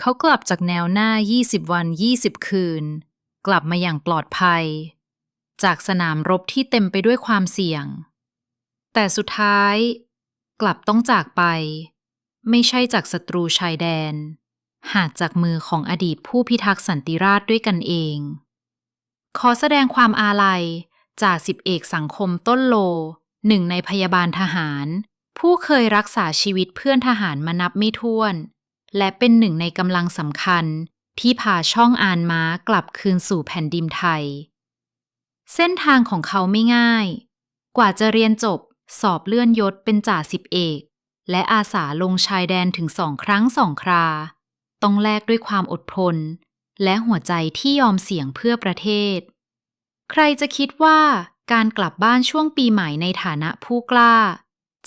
เขากลับจากแนวหน้า 20 วัน 20 คืน กลับมาอย่างปลอดภัย จากสนามรบที่เต็มไปด้วยความเสี่ยง แต่สุดท้ายกลับต้องจากไป ไม่ใช่จากศัตรูชายแดน หากจากมือของอดีตผู้พิทักษ์สันติราษด้วยกันเอง ขอแสดงความอาลัยจากสิบเอกสังคมต้นโล หนึ่งในพยาบาลทหาร ผู้เคยรักษาชีวิตเพื่อนทหารมานับไม่ถ้วน และเป็นหนึ่งในกำลังสำคัญที่พาช่องอานม้ากลับคืนสู่แผ่นดินไทย เส้นทางของเขาไม่ง่าย กว่าจะเรียนจบสอบเลื่อนยศเป็นจ่าสิบเอก และอาสาลงชายแดนถึงสองครั้งสองครา ต้องแลกด้วยความอดทน และหัวใจที่ยอมเสี่ยงเพื่อประเทศ ใครจะคิดว่าการกลับบ้านช่วงปีใหม่ในฐานะผู้กล้า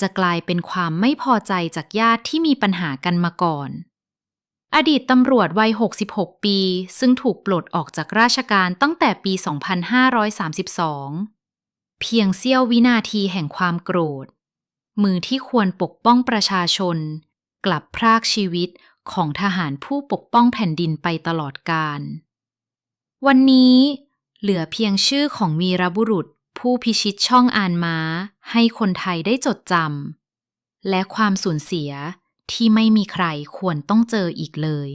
จะกลายเป็นความไม่พอใจจากญาติที่มีปัญหากันมาก่อน อดีตตำรวจวัย 66 ปี ซึ่งถูกปลดออกจากราชการตั้งแต่ปี 2532 เพียงเสี้ยววินาทีแห่งความโกรธ มือที่ควรปกป้องประชาชน กลับพรากชีวิตของทหารผู้ปกป้องแผ่นดินไปตลอดกาล วันนี้เหลือเพียงชื่อของวีรบุรุษผู้พิชิตช่องอานม้า ให้คนไทยได้จดจำและความสูญเสีย ที่ไม่มีใครควรต้องเจออีกเลย